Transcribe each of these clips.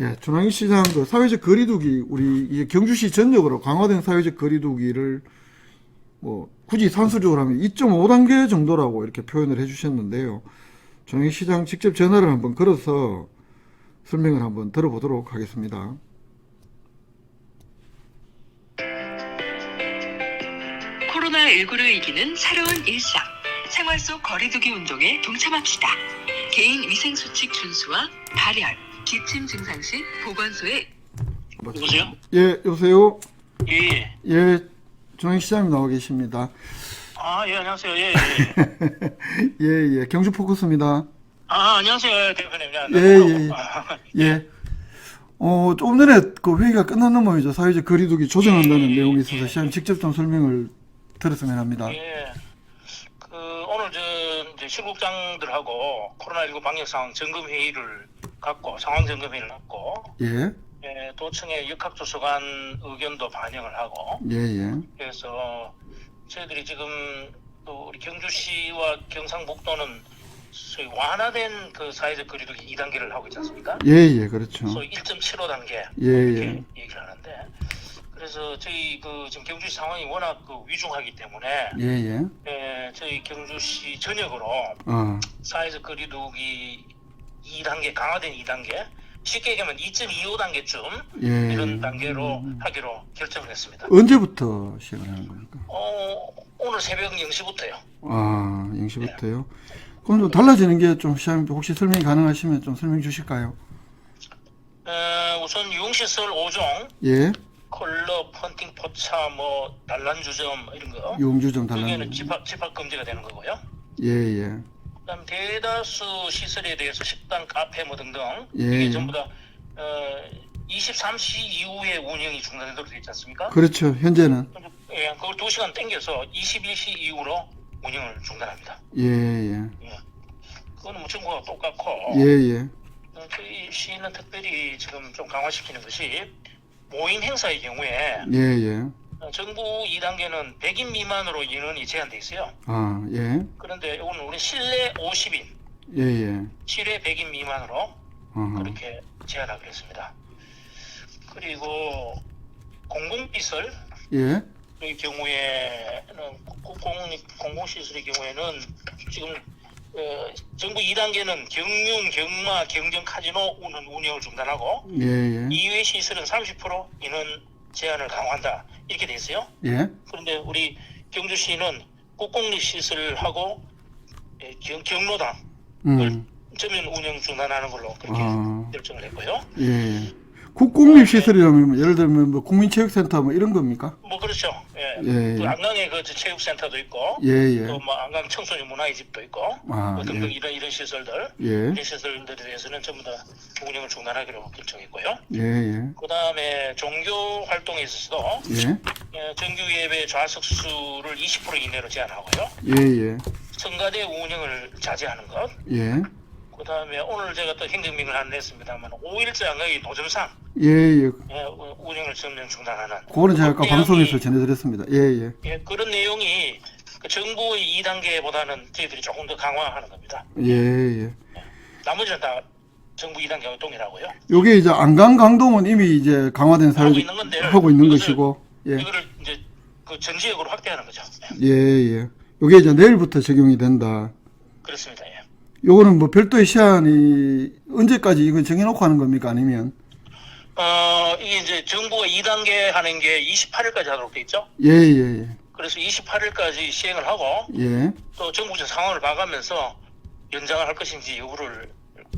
예, 중앙시 시장 그 사회적 거리두기 우리 경주시 전역으로 강화된 사회적 거리두기를 뭐 굳이 산수적으로 하면 2.5단계 정도라고 이렇게 표현을 해주셨는데요. 중앙시 시장 직접 전화를 한번 걸어서 설명을 한번 들어보도록 하겠습니다. 코로나19를 이기는 새로운 일상. 생활 속 거리두기 운동에 동참합시다. 개인 위생수칙 준수와 발열, 기침 증상 시 보건소에 여보세요? 예, 여보세요? 예, 예. 예, 중앙시 시장님 나와 계십니다. 아, 예, 안녕하세요. 예, 예. 예, 예, 경주 포커스입니다. 아, 안녕하세요. 예, 대표님. 예, 예, 예. 아, 예. 어, 조금 전에 그 회의가 끝난 모이죠. 사회적 거리두기 조정한다는 예, 내용이 예. 있어서 시장님 직접 좀 설명을 들었으면 합니다. 예. 그, 오늘 저, 이제 실국장들하고 코로나19 방역 상황 점검 회의를 갖고, 상황 점검 회의를 갖고, 예, 예, 도청의 역학조서관 의견도 반영을 하고, 예, 예. 그래서 저희들이 지금 또 우리 경주시와 경상북도는 소위 완화된 그 사회적 거리두기 2단계를 하고 있지 않습니까? 예, 예, 그렇죠. 소위 1.75 단계 예, 이렇게 예. 얘기를 하는데 그래서 저희 그 지금 경주시 상황이 워낙 그 위중하기 때문에 예, 예. 에, 저희 경주시 전역으로 어, 사회적 거리두기 2단계 강화된 2단계 쉽게 얘기하면 2.25 단계쯤 예. 이런 단계로 하기로 결정을 했습니다. 언제부터 시행을 하는 겁니까? 어, 오늘 새벽 0시부터요. 아, 0시부터요? 그럼 좀 달라지는 게 좀 혹시 설명이 가능하시면 좀 설명 주실까요? 어, 우선 유흥시설 5종, 예, 클럽, 헌팅 포차, 뭐 단란주점 이런 거 용주점 달라는 여기에는 집합, 집합 금지가 되는 거고요. 예, 예. 그다음 대다수 시설에 대해서 식당, 카페 뭐 등등 예. 이게 전부 다 어, 23시 이후에 운영이 중단되도록 되어 있지 않습니까? 그렇죠. 현재는. 예, 그걸 2시간 땡겨서 21시 이후로 운영을 중단합니다. 예, 예. 그거는 뭐 정부가 똑같고 예, 예. 어, 저희 시는 특별히 지금 좀 강화시키는 것이 모임 행사의 경우에 예, 예. 어, 정부 2단계는 100인 미만으로 인원이 제한돼 있어요. 아, 예. 그런데 이거는 우리 실내 50인, 예, 예. 실외 100인 미만으로 어허. 그렇게 제한하기로 했습니다. 그리고 공공시설 예. 의 경우에는 공공 공공시설의 경우에는 지금 어, 정부 2단계는 경융, 경마, 경정, 카지노 운영, 운영을 중단하고 예, 예. 이외 시설은 30% 인원 제한을 강화한다 이렇게 돼 있어요. 예. 그런데 우리 경주시는 국공립 시설하고 예, 경, 경로당 음. 전면 운영 중단하는 걸로 그렇게 아. 결정을 했고요. 예, 예. 국공립 시설이라면 예를 들면 뭐 국민체육센터 뭐 이런 겁니까? 뭐 그렇죠. 예. 예, 그 예. 안강에 그 체육센터도 있고 예, 예. 또 뭐 안강 청소년 문화의 집도 있고 아, 뭐 등등 예. 이런 이런 시설들 예. 이런 시설들에 대해서는 전부 다 운영을 중단하기로 결정했고요. 예, 예. 그 다음에 종교 활동에 있어서도 예. 예, 정규 예배 좌석 수를 20% 이내로 제한하고요. 예, 예. 성가대 운영을 자제하는 것. 예. 그 다음에 오늘 제가 또 행정명을 하나 냈습니다만 5일째 안강의 도점상 예, 예. 예, 우- 운영을 전면 중단하는 그거는 제가 아까 그 방송에서 전해드렸습니다. 예, 예. 예, 그런 내용이 그 정부의 2단계보다는 저희들이 조금 더 강화하는 겁니다. 예, 예. 나머지는 다 정부 2단계와 동일하고요. 요게 이제 안강 강동은 이미 이제 강화된 하고 사회적 있는 건데 하고 있는 이것을- 것이고. 예. 이거를 이제 그 전 지역으로 확대하는 거죠. 예, 예. 요게 이제 내일부터 적용이 된다. 그렇습니다. 예. 요거는 뭐 별도의 시한이 언제까지 이건 정해놓고 하는 겁니까? 아니면? 어, 이게 이제 정부가 2단계 하는 게 28일까지 하도록 돼 있죠. 예, 예, 예. 그래서 28일까지 시행을 하고 예. 또 정부적 상황을 봐가면서 연장을 할 것인지 여부를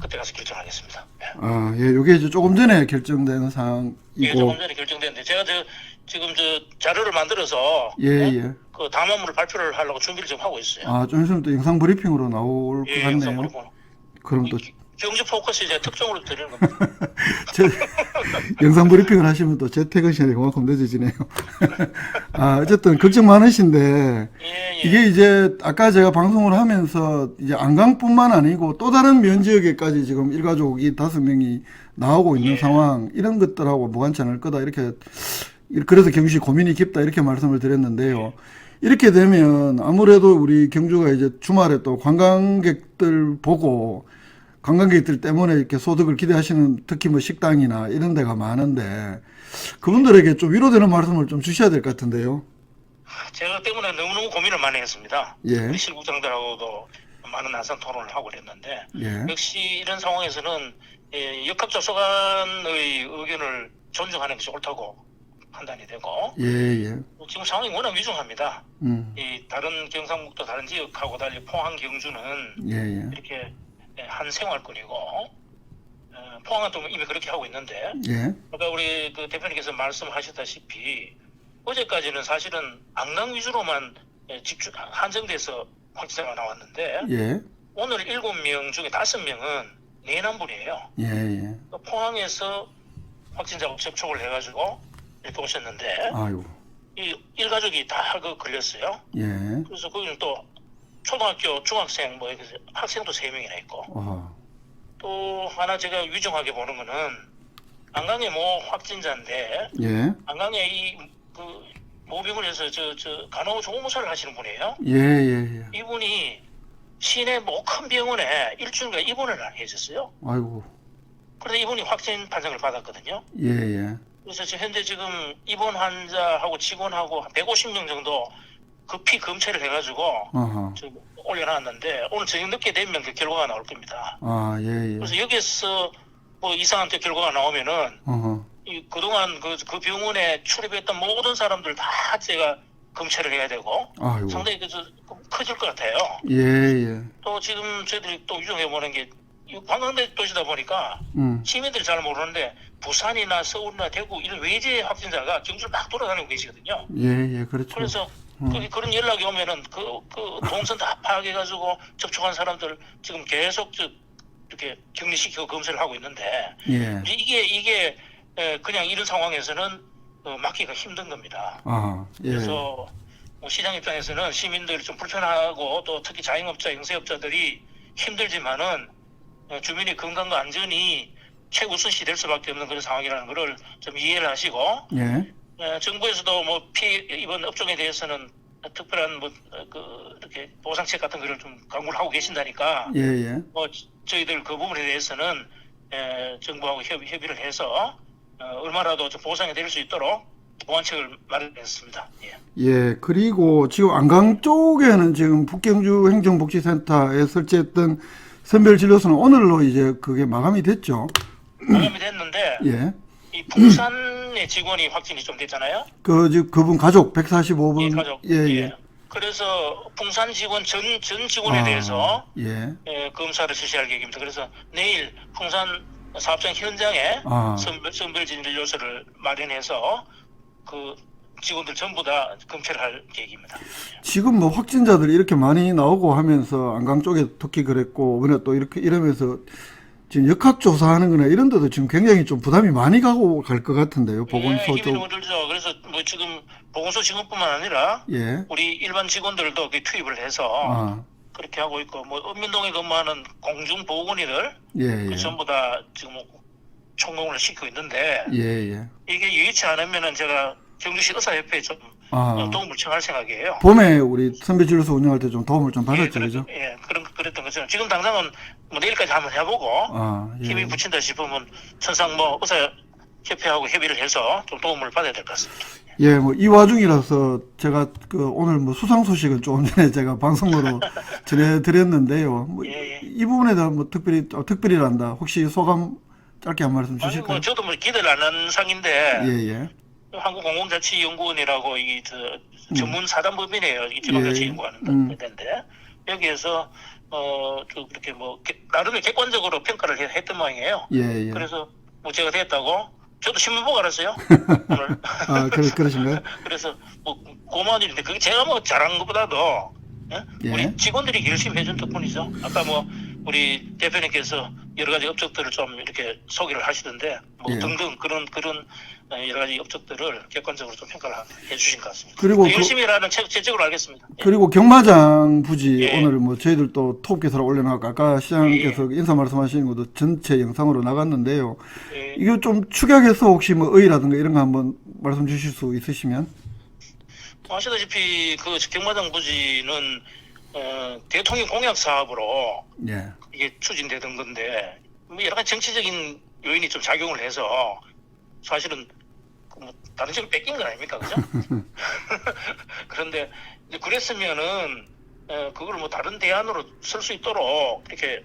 그때 가서 결정하겠습니다. 예. 아, 예. 요게 이제 조금 전에 결정된 예, 사항이고. 조금 전에 결정됐는데 제가 저 지금 저 자료를 만들어서 예, 예? 예. 그 담화문을 발표를 하려고 준비를 좀 하고 있어요. 아, 좀 있으면 또 영상 브리핑으로 나올 것 예, 같네요. 영상 보고 그럼 또 경주 포커스 이제 특종으로 드리는 겁니다. 제, 영상 브리핑을 하시면 또제 퇴근 시간이 그만큼 늦어지네요. 아, 어쨌든 걱정 많으신데 예, 예. 이게 이제 아까 제가 방송을 하면서 이제 안강뿐만 아니고 또 다른 면 지역에까지 지금 일가족이 다섯 명이 나오고 있는 예. 상황 이런 것들하고 무관치 않을 거다 이렇게 그래서 경주시 고민이 깊다 이렇게 말씀을 드렸는데요. 이렇게 되면 아무래도 우리 경주가 이제 주말에 또 관광객들 보고 관광객들 때문에 이렇게 소득을 기대하시는 특히 뭐 식당이나 이런 데가 많은데 그분들에게 좀 위로되는 말씀을 좀 주셔야 될 것 같은데요. 제가 때문에 너무너무 고민을 많이 했습니다. 예. 우리 실국장들하고도 많은 난상 토론을 하고 그랬는데 예. 역시 이런 상황에서는 예, 역학조사관의 의견을 존중하는 것이 옳다고 판단이 되고 예, 예. 지금 상황이 워낙 위중합니다. 음. 이 다른 경상북도 다른 지역하고 달리 포항 경주는 예, 예. 이렇게 예, 한 생활권이고 어, 포항은 또 이미 그렇게 하고 있는데 예. 그러니까 우리 그 대표님께서 말씀하셨다시피 어제까지는 사실은 안강 위주로만 예, 집중 한정돼서 확진자가 나왔는데 예. 오늘 일곱 명 중에 다섯 명은 내남분이에요. 예, 예. 포항에서 확진자하고 접촉을 해가지고 이렇게 오셨는데 아이고. 이 일가족이 다 그 걸렸어요. 예. 그래서 거기는 또 초등학교, 중학생 뭐 이렇게 학생도 세 명이나 있고 어. 또 하나 제가 위중하게 보는 거는 안강의 모 확진자인데 예. 안강에 이그 모병을 해서 저 저 간호 조무사를 하시는 분이에요. 예, 예, 예. 이분이 시내 뭐 큰 병원에 일주일간 입원을 안 해줬어요. 아이고. 그래서 이분이 확진 판정을 받았거든요. 예, 예. 그래서 지금 현재 지금 입원 환자하고 직원하고 한 150명 정도 급히 검체를 해가지고 어허. 지금 올려놨는데 오늘 저녁 늦게 되면 그 결과가 나올 겁니다. 아, 예, 예. 그래서 여기서 뭐 이상한 또 결과가 나오면은 어허. 이 그동안 그, 그 병원에 출입했던 모든 사람들 다 제가 검체를 해야 되고 아이고. 상당히 그, 저, 커질 것 같아요. 예, 예. 또 지금 저희들이 또 유정해 보는 게이 관광대 도시다 보니까 음. 시민들이 잘 모르는데 부산이나 서울이나 대구 이런 외제 확진자가 경주를 막 돌아다니고 계시거든요. 예, 예. 그렇죠. 그래서 음. 그런 연락이 오면은 그, 그 동선 다 파악해가지고 접촉한 사람들 지금 계속 저 이렇게 격리시키고 검사를 하고 있는데 예. 이게 이게 에, 그냥 이런 상황에서는 어, 막기가 힘든 겁니다. 아, 예. 그래서 뭐 시장 입장에서는 시민들이 좀 불편하고 또 특히 자영업자, 영세업자들이 힘들지만은 어, 주민의 건강과 안전이 최우선시 될 수밖에 없는 그런 상황이라는 것을 좀 이해를 하시고 예. 어, 정부에서도 뭐 피해 입은 업종에 대해서는 특별한 뭐그 이렇게 보상책 같은 거를 좀 강구를 하고 계신다니까 예, 예. 뭐 저희들 그 부분에 대해서는 에, 정부하고 협의, 협의를 해서 어, 얼마라도 좀 보상이 될 수 있도록 보완책을 마련했습니다. 예. 예, 그리고 지금 안강 쪽에는 지금 북경주 행정복지센터에 설치했던 선별진료소는 오늘로 이제 그게 마감이 됐죠. 마감이 됐는데 예. 이 풍산의 직원이 확진이 좀 됐잖아요. 그, 지 그분 가족 145분. 예, 가족. 예, 예. 그래서 풍산 직원 전, 전 직원에 아, 대해서 예. 예, 검사를 실시할 계획입니다. 그래서 내일 풍산 사업장 현장에 아. 선별, 선별 진료소를 마련해서 그 직원들 전부 다 검체를 할 계획입니다. 지금 뭐 확진자들이 이렇게 많이 나오고 하면서 안강 쪽에 특히 그랬고, 이번에 또 이렇게 이러면서 지금 역학조사하는 거나 이런 데도 지금 굉장히 좀 부담이 많이 가고 갈 것 같은데요. 보건소 예, 힘이 쪽. 들죠. 그래서 뭐 지금 보건소 직원뿐만 아니라 예. 우리 일반 직원들도 그 투입을 해서 아. 그렇게 하고 있고 뭐 읍면동에 근무하는 공중 보건이들 예, 그 예. 전부 다 지금 총공을 시키고 있는데 예, 예. 이게 유의치 않으면은 제가 경주시 의사협회에 좀 아. 도움을 청할 생각이에요. 봄에 우리 선별진료소 운영할 때 좀 도움을 좀 예, 받았죠, 그래- 그죠? 예, 그런 거죠. 지금 당장은 뭐 내일까지 한번 해보고 아, 예. 힘이 붙인다 싶으면 천상 뭐 의사 협회하고 협의를 해서 좀 도움을 받아야 될 것 같습니다. 예, 뭐 이 와중이라서 제가 그 오늘 뭐 수상 소식을 조금 전에 제가 방송으로 전해드렸는데요. 뭐 예, 예. 이 부분에 대한 뭐 특별히 어, 특별히란다. 혹시 소감 짧게 한 말씀 아니 주실까요? 뭐 저도 뭐 기대를 안 한 상인데 예, 예. 한국공공자치연구원이라고 이 저, 전문 사단법인이에요. 이 예, 지방자치연구하는 음. 데인데 여기에서 어좀 이렇게 뭐 개- 나름의 객관적으로 평가를 해- 했던 모양이에요. 예, 예. 그래서 뭐 제가 됐다고 저도 신문 보고 알았어요. 오늘. 아, 그러, 그러신가요? 그래서 뭐 고마운 일인데 그게 제가 뭐 잘한 것보다도 예? 예. 우리 직원들이 열심히 해준 덕분이죠. 아까 뭐 우리 대표님께서 여러 가지 업적들을 좀 이렇게 소개를 하시던데 뭐 예. 등등 그런 그런 어, 여러 가지 업적들을 객관적으로 좀 평가를 하- 해주신 것 같습니다. 그리고 그- 열심히 일하는 제, 제적으로 알겠습니다. 예. 그리고 경마장 부지 예. 오늘 뭐 저희들 또 톱 기사를 올려놨고 아까 시장님께서 인사 말씀하시는 것도 전체 영상으로 나갔는데요. 예. 이거 좀 축약해서 혹시 뭐 의라든가 이런 거 한번 말씀 주실 수 있으시면? 아시다시피 그 경마장 부지는 어, 대통령 공약 사업으로 예. 이게 추진되던 건데 뭐 여러 가지 정치적인 요인이 좀 작용을 해서 사실은 그 뭐 다른 쪽을 뺏긴 건 아닙니까, 그죠? 그런데 그랬으면은 어, 그걸 뭐 다른 대안으로 쓸 수 있도록 이렇게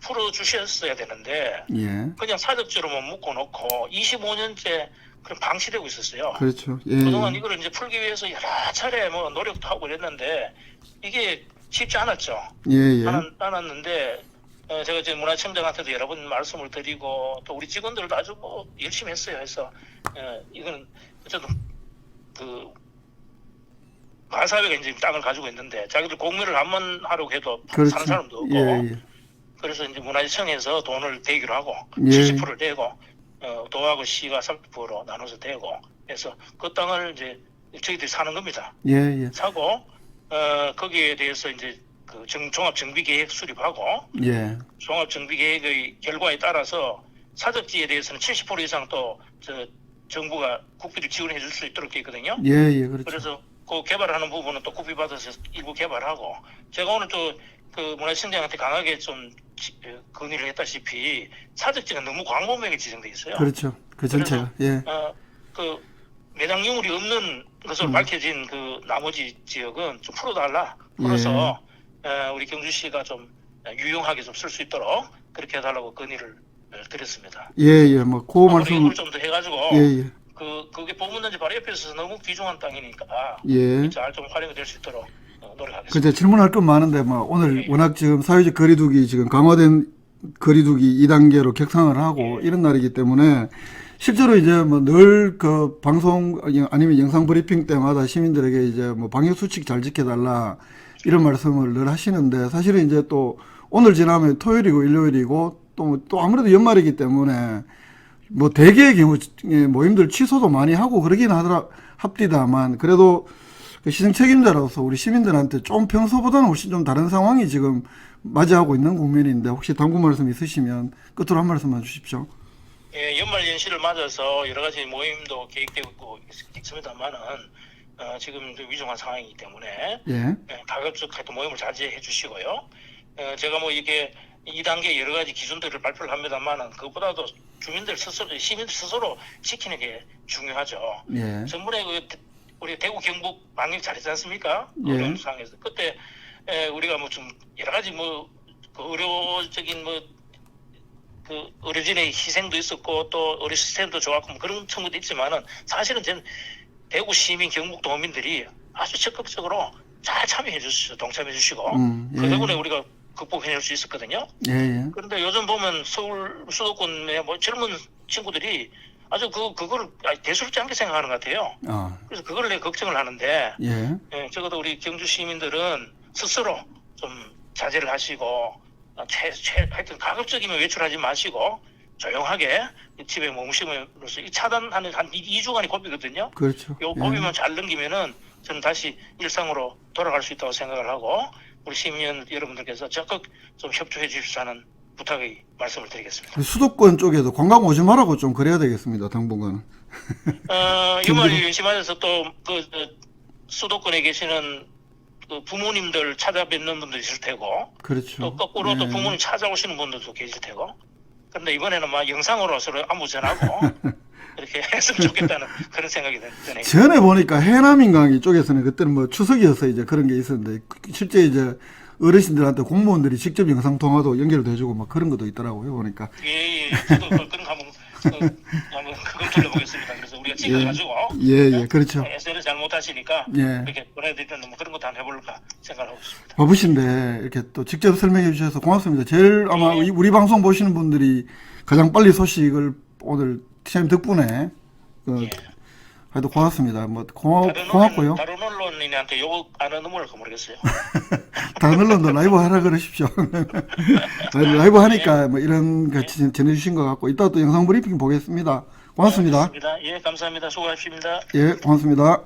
풀어 주셨어야 되는데 예. 그냥 사적지로만 묶어 놓고 25년째 그런 방치되고 있었어요. 그렇죠. 예. 그동안 이걸 이제 풀기 위해서 여러 차례 뭐 노력도 하고 그랬는데 이게 쉽지 않았죠. 예, 예. 않았, 않았는데 어, 제가 이제 문화청장한테도 여러 번 말씀을 드리고 또 우리 직원들도 아주 뭐 열심히 했어요. 해서 어, 이거는 어쨌든 그 마사회가 이제 땅을 가지고 있는데 자기들 공매를 한 번 하려고 해도 그렇죠. 사는 사람도 없고 예, 예. 그래서 이제 문화청에서 돈을 대기로 하고 예. 70%를 대고 어, 도하고 시가 30%로 나눠서 대고 해서 그 땅을 이제 저희들이 사는 겁니다. 예, 예. 사고 어, 거기에 대해서 이제 그 정, 종합 정비 계획 수립하고 예. 종합 정비 계획의 결과에 따라서 사적지에 대해서는 70% 이상 또 저 정부가 국비를 지원해 줄 수 있도록 돼 있거든요. 예, 예. 그렇죠. 그래서 그 개발하는 부분은 또 국비 받아서 일부 개발하고 제가 오늘 또 그 문화청장한테 강하게 좀 지- 어, 건의를 했다시피 사적지가 너무 광범위하게 지정돼 있어요. 그렇죠. 그 전체가. 예. 어, 그 매장 유물이 없는 것으로 음. 밝혀진 그 나머지 지역은 좀 풀어달라. 어, 우리 경주시가 좀 유용하게 좀 쓸 수 있도록 그렇게 해달라고 건의를 어, 드렸습니다. 예, 예. 뭐, 그 말씀. 이걸 좀더 해가지고 예, 예. 그 그게 보문단지 바로 옆에 있어서 너무 귀중한 땅이니까 예. 잘좀 활용이 될 수 있도록 어, 노력하겠습니다. 그제 질문할 건 많은데 뭐 오늘 예. 워낙 지금 사회적 거리두기 지금 강화된 거리두기 2단계로 격상을 하고 예. 이런 날이기 때문에 실제로 이제 뭐 늘 그 방송 아니면 영상 브리핑 때마다 시민들에게 이제 뭐 방역 수칙 잘 지켜달라 이런 말씀을 늘 하시는데 사실은 이제 또 오늘 지나면 토요일이고 일요일이고 또, 또 아무래도 연말이기 때문에 뭐 대개의 경우 에 모임들 취소도 많이 하고 그러긴 하더라 합디다만 그래도 그 시정 책임자로서 우리 시민들한테 좀 평소보다는 훨씬 좀 다른 상황이 지금 맞이하고 있는 국면인데 혹시 당부 말씀 있으시면 끝으로 한 말씀만 주십시오. 예, 연말 연시를 맞아서 여러 가지 모임도 계획되고 있- 있습니다만은 어, 지금 좀 위중한 상황이기 때문에 예. 예, 가급적 하여튼 모임을 자제해 주시고요. 어, 제가 뭐 이게 2단계 여러 가지 기준들을 발표를 합니다만은 그것보다도 주민들 스스로, 시민들 스스로 지키는 게 중요하죠. 예. 전번에 그 대- 우리 대구 경북 방역 잘했지 않습니까? 예. 어려운 상황에서 그때 에, 우리가 뭐 좀 여러 가지 뭐 그 의료적인 뭐 그 의료진의 희생도 있었고 또 의료 시스템도 좋았고 뭐 그런 청구도 있지만은 사실은 저는 대구 시민 경북 도민들이 아주 적극적으로 잘 참여해 주시고 동참해 주시고 음, 그 예. 덕분에 우리가 극복해낼 수 있었거든요. 예, 예. 그런데 요즘 보면 서울 수도권의 뭐 젊은 친구들이 아주 그 아주 대수롭지 않게 생각하는 것 같아요. 아, 그래서 그걸 내 걱정을 하는데 예. 예, 적어도 우리 경주 시민들은 스스로 좀 자제를 하시고 어, 최, 최, 하여튼 가급적이면 외출하지 마시고 조용하게 집에 이 차단하는 한 2주간이 고비거든요. 그렇죠. 요 예. 고비만 잘 넘기면은 저는 다시 일상으로 돌아갈 수 있다고 생각을 하고 우리 시민 여러분들께서 적극 좀 협조해 주십사 하는 부탁의 말씀을 드리겠습니다. 수도권 쪽에도 관광 오지 말라고 좀 그래야 되겠습니다. 당분간. 어, 연말이 연심하면서 또그 수도권에 계시는 그 부모님들 찾아뵙는 분도 있을 테고 그렇죠. 또 거꾸로 또 예. 부모님 찾아오시는 분들도 계실 테고 그런데 이번에는 막 영상으로 서로 안부 전하고 이렇게 했으면 좋겠다는 그런 생각이 드네요. 전에 보니까 해남인강 이 쪽에서는 그때는 뭐 추석이어서 이제 그런 게 있었는데 실제 이제 어르신들한테 공무원들이 직접 영상 통화도 연결도 해주고 막 그런 것도 있더라고요 보니까. 예, 예. 저도 그- 그런 거 한번 그, 한번 그걸 돌려보겠습니다. 그래서 우리가 찍어가지고 예, 예, 그렇죠. SNS 잘 못하시니까 예. 이렇게 보내드리는 뭐 그런 것도 한번 해볼까 생각을 하고 있습니다. 바쁘신데 이렇게 또 직접 설명해 주셔서 고맙습니다. 제일 아마 예. 우리- 방송 보시는 분들이 가장 빨리 소식을 오늘 티샤님 덕분에 그, 예. 하여튼 고맙습니다. 뭐 고마, 다른 고맙고요. 언론, 다른 언론인한테 욕 안 하는 모를까 모르겠어요. 다른 언론도 라이브 하라 그러십시오. 라이브 하니까 뭐 이런 거 지- 전해주신 것 같고 이따 또 영상 브리핑 보겠습니다. 고맙습니다. 예, 감사합니다. 수고하십니다. 예, 고맙습니다.